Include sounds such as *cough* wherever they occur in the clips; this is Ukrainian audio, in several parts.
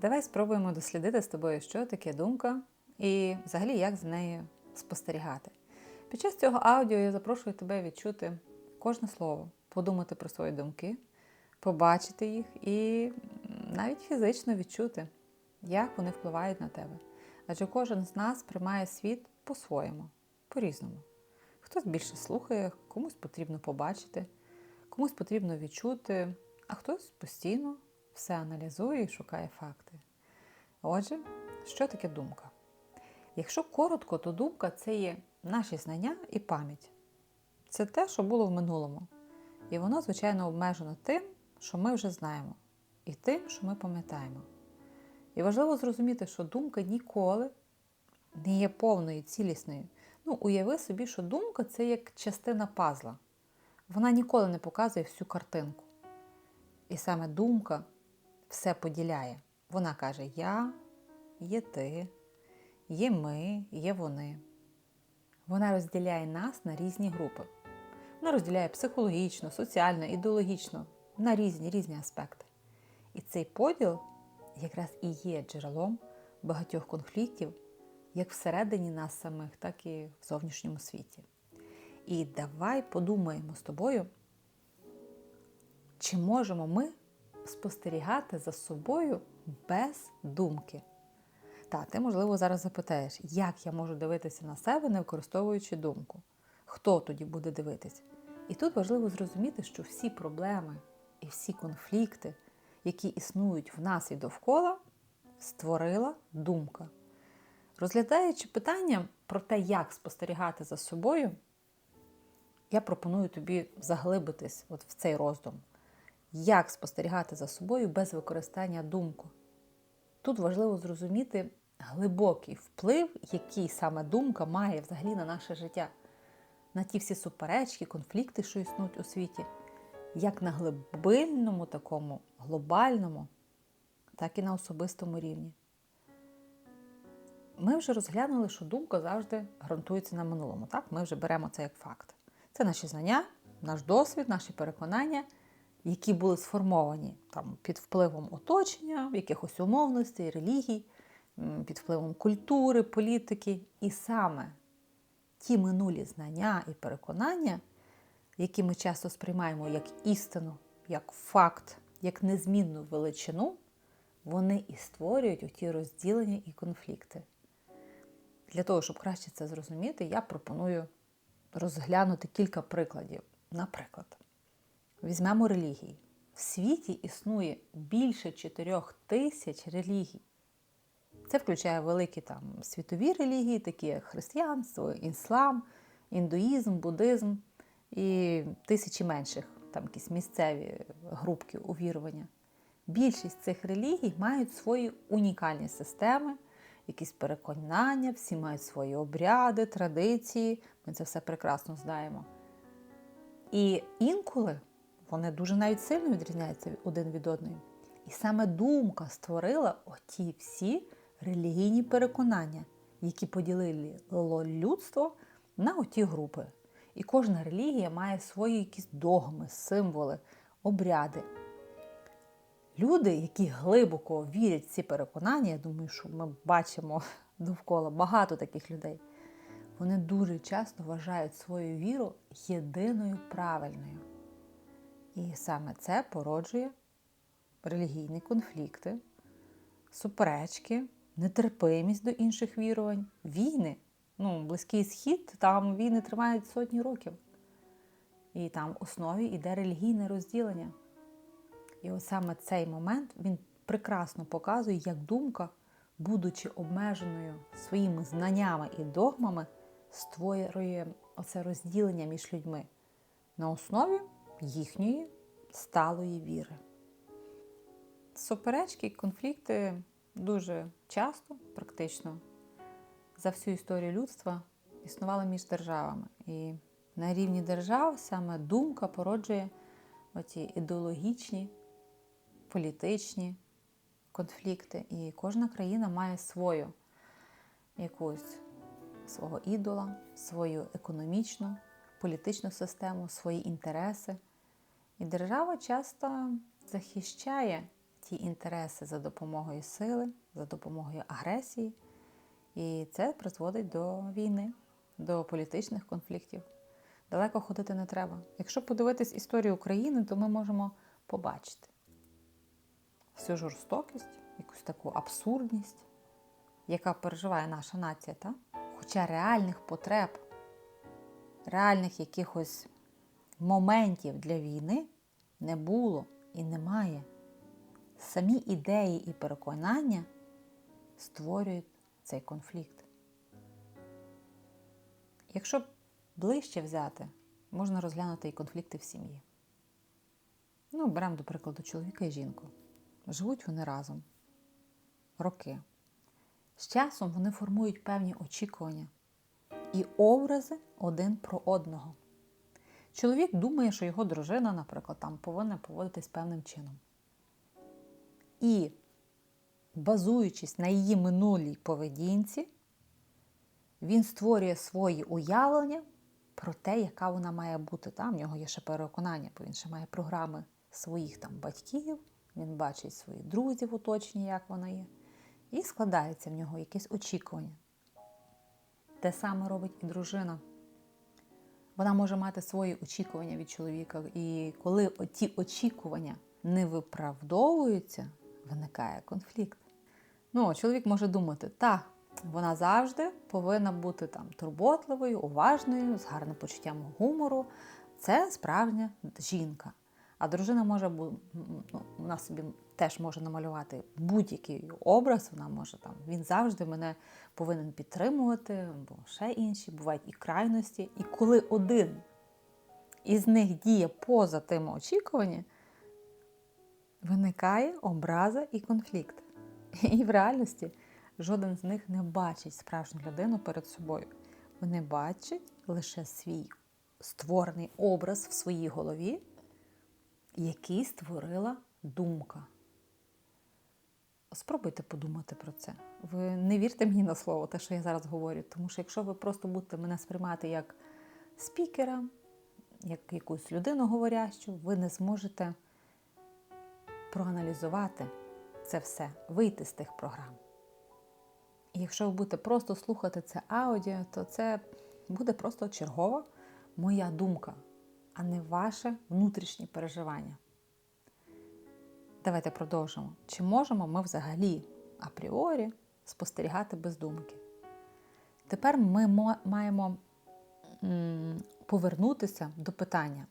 Давай спробуємо дослідити з тобою, що таке думка і взагалі як за нею спостерігати. Під час цього аудіо я запрошую тебе відчути кожне слово, подумати про свої думки, побачити їх і навіть фізично відчути, як вони впливають на тебе. Адже кожен з нас приймає світ по-своєму, по-різному. Хтось більше слухає, комусь потрібно побачити, комусь потрібно відчути, а хтось постійно все аналізує і шукає факти. Отже, що таке думка? Якщо коротко, то думка це є наші знання і пам'ять. Це те, що було в минулому. І воно, звичайно, обмежено тим, що ми вже знаємо, і тим, що ми пам'ятаємо. І важливо зрозуміти, що думка ніколи не є повною, цілісною. Ну, уяви собі, що думка це як частина пазла. Вона ніколи не показує всю картинку. І саме думка все поділяє. Вона каже: Я, є ти, є ми, є вони. Вона розділяє нас на різні групи. Вона розділяє психологічно, соціально, ідеологічно на різні різні аспекти. І цей поділ якраз і є джерелом багатьох конфліктів, як всередині нас самих, так і в зовнішньому світі. І давай подумаємо з тобою, чи можемо ми спостерігати за собою без думки. Та, ти, можливо, зараз запитаєш, як я можу дивитися на себе, не використовуючи думку. Хто тоді буде дивитися? І тут важливо зрозуміти, що всі проблеми і всі конфлікти, які існують в нас і довкола, створила думка. Розглядаючи питання про те, як спостерігати за собою, я пропоную тобі заглибитись от в цей роздум. Як спостерігати за собою без використання думку? Тут важливо зрозуміти глибокий вплив, який саме думка має взагалі на наше життя, на ті всі суперечки, конфлікти, що існують у світі, як на глибинному, такому глобальному, так і на особистому рівні. Ми вже розглянули, що думка завжди ґрунтується на минулому. Так? Ми вже беремо це як факт. Це наші знання, наш досвід, наші переконання, які були сформовані там, під впливом оточення, якихось умовностей, релігій, під впливом культури, політики. І саме ті минулі знання і переконання, які ми часто сприймаємо як істину, як факт, як незмінну величину, вони і створюють оті розділення і конфлікти. Для того, щоб краще це зрозуміти, я пропоную розглянути кілька прикладів. Наприклад, візьмемо релігії. В світі існує більше 4 тисяч релігій. Це включає великі там світові релігії, такі як християнство, іслам, індуїзм, буддизм і тисячі менших, там якісь місцеві групки увірування. Більшість цих релігій мають свої унікальні системи, якісь переконання, всі мають свої обряди, традиції. Ми це все прекрасно знаємо. І інколи вони дуже навіть сильно відрізняються один від одної. І саме думка створила оті всі релігійні переконання, які поділили людство на оті групи. І кожна релігія має свої якісь догми, символи, обряди. Люди, які глибоко вірять в ці переконання, я думаю, що ми бачимо *laughs* довкола багато таких людей, вони дуже часто вважають свою віру єдиною правильною. І саме це породжує релігійні конфлікти, суперечки, нетерпимість до інших вірувань, війни. Ну, Близький схід, там війни тривають сотні років. І там в основі йде релігійне розділення. І от саме цей момент він прекрасно показує, як думка, будучи обмеженою своїми знаннями і догмами, створює оце розділення між людьми на основі їхньої сталої віри. Суперечки, конфлікти дуже часто, практично, за всю історію людства існували між державами. І на рівні держав саме думка породжує оці ідеологічні, політичні конфлікти. І кожна країна має свою якусь свого ідола, свою економічну, політичну систему, свої інтереси. І держава часто захищає ті інтереси за допомогою сили, за допомогою агресії. І це призводить до війни, до політичних конфліктів. Далеко ходити не треба. Якщо подивитись історію України, то ми можемо побачити всю жорстокість, якусь таку абсурдність, яка переживає наша нація. Та? Хоча реальних потреб, реальних якихось моментів для війни не було і немає. Самі ідеї і переконання створюють цей конфлікт. Якщо ближче взяти, можна розглянути і конфлікти в сім'ї. Ну, беремо, до прикладу, чоловіка і жінку. Живуть вони разом роки. З часом вони формують певні очікування і образи один про одного. Чоловік думає, що його дружина, наприклад, там повинна поводитись певним чином. І, базуючись на її минулій поведінці, він створює свої уявлення про те, яка вона має бути. Там в нього є ще переконання, бо він ще має програми своїх там батьків, він бачить своїх друзів оточення, як вона є. І складається в нього якесь очікування. Те саме робить і дружина. Вона може мати свої очікування від чоловіка. І коли ті очікування не виправдовуються, виникає конфлікт. Ну, чоловік може думати, та, вона завжди повинна бути там турботливою, уважною, з гарним почуттям гумору. Це справжня жінка. А дружина може бу- ну, вона собі теж може намалювати будь-який образ. Вона може там він завжди мене повинен підтримувати, бо ще інші бувають і крайності. І коли один із них діє поза тими очікуваннями, виникає образа і конфлікт. І в реальності жоден з них не бачить справжню людину перед собою. Вони бачать лише свій створений образ в своїй голові, який створила думка. Спробуйте подумати про це. Ви не вірте мені на слово, те, що я зараз говорю. Тому що якщо ви просто будете мене сприймати як спікера, як якусь людину говорящу, ви не зможете проаналізувати це все, вийти з тих програм. І якщо ви будете просто слухати це аудіо, то це буде просто чергова моя думка, а не ваше внутрішнє переживання. Давайте продовжимо. Чи можемо ми взагалі апріорі спостерігати без думки? Тепер ми маємо повернутися до питання,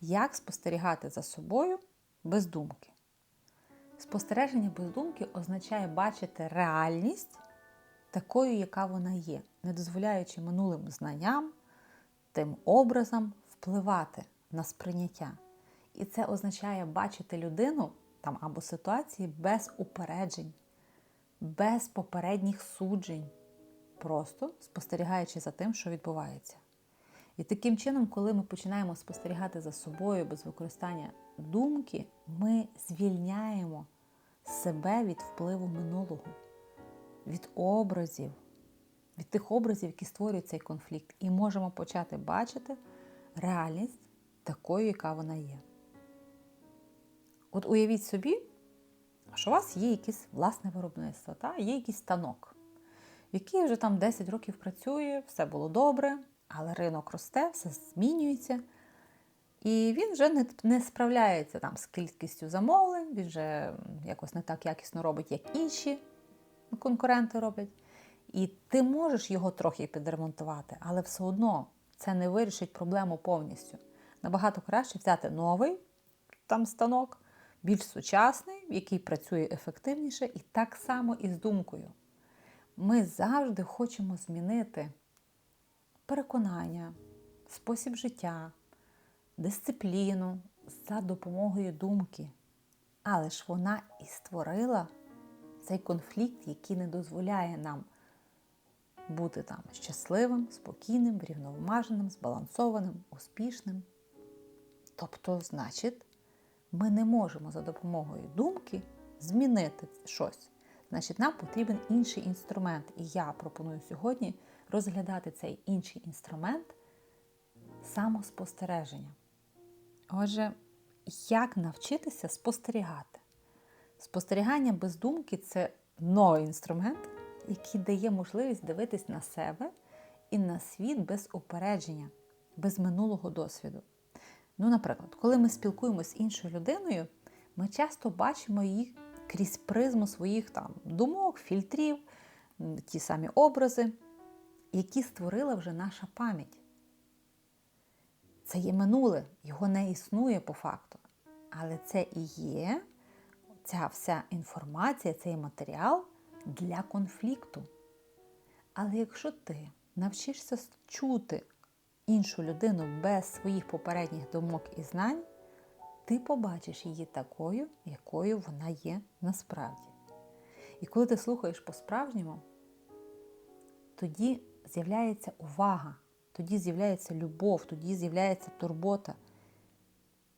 як спостерігати за собою без думки. Спостереження без думки означає бачити реальність такою, яка вона є, не дозволяючи минулим знанням, тим образом впливати на сприйняття. І це означає бачити людину там або ситуації без упереджень, без попередніх суджень, просто спостерігаючи за тим, що відбувається. І таким чином, коли ми починаємо спостерігати за собою без використання думки, ми звільняємо себе від впливу минулого, від образів, від тих образів, які створюють цей конфлікт, і можемо почати бачити реальність такою, яка вона є. От уявіть собі, що у вас є якесь власне виробництво, та? є якийсь станок, який вже там 10 років працює, все було добре, але ринок росте, все змінюється. І він вже не, не справляється там з кількістю замовлень, він вже якось не так якісно робить, як інші конкуренти роблять. І ти можеш його трохи підремонтувати, але все одно це не вирішить проблему повністю. Набагато краще взяти новий там станок, більш сучасний, який працює ефективніше, і так само і з думкою. Ми завжди хочемо змінити переконання, спосіб життя, дисципліну за допомогою думки. Але ж вона і створила цей конфлікт, який не дозволяє нам бути там щасливим, спокійним, рівноваженим, збалансованим, успішним. Тобто, значить, ми не можемо за допомогою думки змінити щось. Значить, нам потрібен інший інструмент. І я пропоную сьогодні розглядати цей інший інструмент самоспостереження. Отже, як навчитися спостерігати? Спостерігання без думки це новий інструмент, який дає можливість дивитись на себе і на світ без упередження, без минулого досвіду. Ну, наприклад, коли ми спілкуємося з іншою людиною, ми часто бачимо її крізь призму своїх там думок, фільтрів, ті самі образи, які створила вже наша пам'ять. Це є минуле, його не існує по факту. Але це і є ця вся інформація, цей матеріал для конфлікту. Але якщо ти навчишся чути іншу людину без своїх попередніх думок і знань, ти побачиш її такою, якою вона є насправді. І коли ти слухаєш по-справжньому, тоді з'являється увага, тоді з'являється любов, тоді з'являється турбота.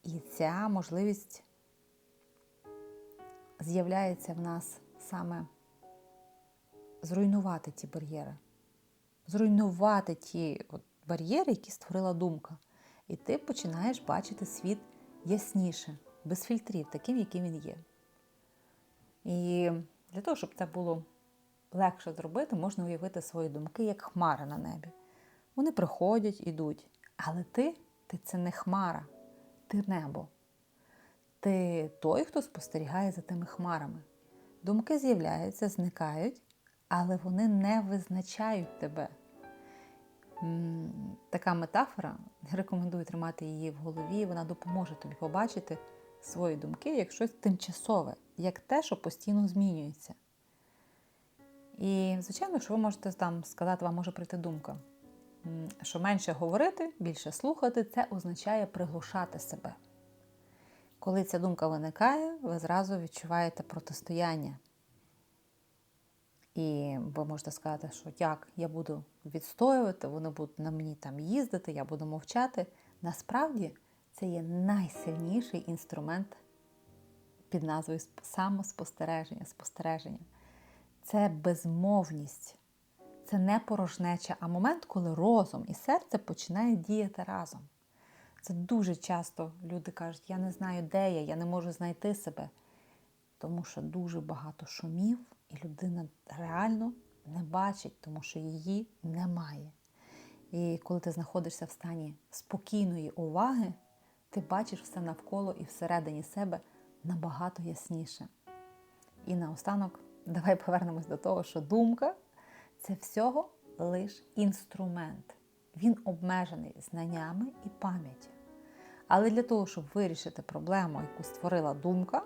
І ця можливість з'являється в нас саме зруйнувати ті бар'єри, зруйнувати ті от бар'єри, які створила думка. І ти починаєш бачити світ ясніше, без фільтрів, таким, яким він є. І для того, щоб це було легше зробити, можна уявити свої думки як хмари на небі. Вони приходять, ідуть. Але ти, ти це не хмара, ти небо. Ти той, хто спостерігає за тими хмарами. Думки з'являються, зникають, але вони не визначають тебе. Така метафора, рекомендую тримати її в голові, вона допоможе тобі побачити свої думки як щось тимчасове, як те, що постійно змінюється. І, звичайно, що ви можете там сказати, вам може прийти думка, що менше говорити, більше слухати, це означає приглушати себе. Коли ця думка виникає, ви зразу відчуваєте протистояння. І ви можете сказати, що як я буду відстоювати, вони будуть на мені там їздити, я буду мовчати. Насправді це є найсильніший інструмент під назвою самоспостереження, спостереження. Це безмовність, це не порожнеча, а момент, коли розум і серце починають діяти разом. Це дуже часто люди кажуть, я не знаю, де я, я не можу знайти себе. Тому що дуже багато шумів, і людина реально не бачить, тому що її немає. І коли ти знаходишся в стані спокійної уваги, ти бачиш все навколо і всередині себе набагато ясніше. І наостанок, давай повернемось до того, що думка це всього лиш інструмент. Він обмежений знаннями і пам'яттю. Але для того, щоб вирішити проблему, яку створила думка,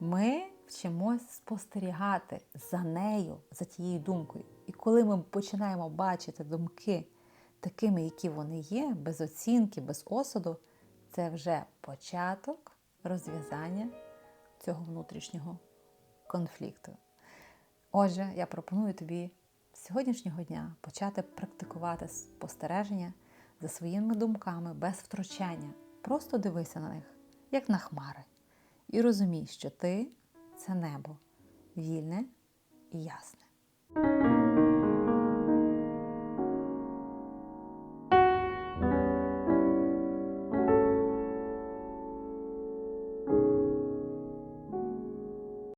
ми вчимось спостерігати за нею, за тією думкою. І коли ми починаємо бачити думки такими, які вони є, без оцінки, без осуду, це вже початок розв'язання цього внутрішнього конфлікту. Отже, я пропоную тобі з сьогоднішнього дня почати практикувати спостереження за своїми думками без втручання. Просто дивися на них, як на хмари, і розумій, що ти це небо вільне і ясне.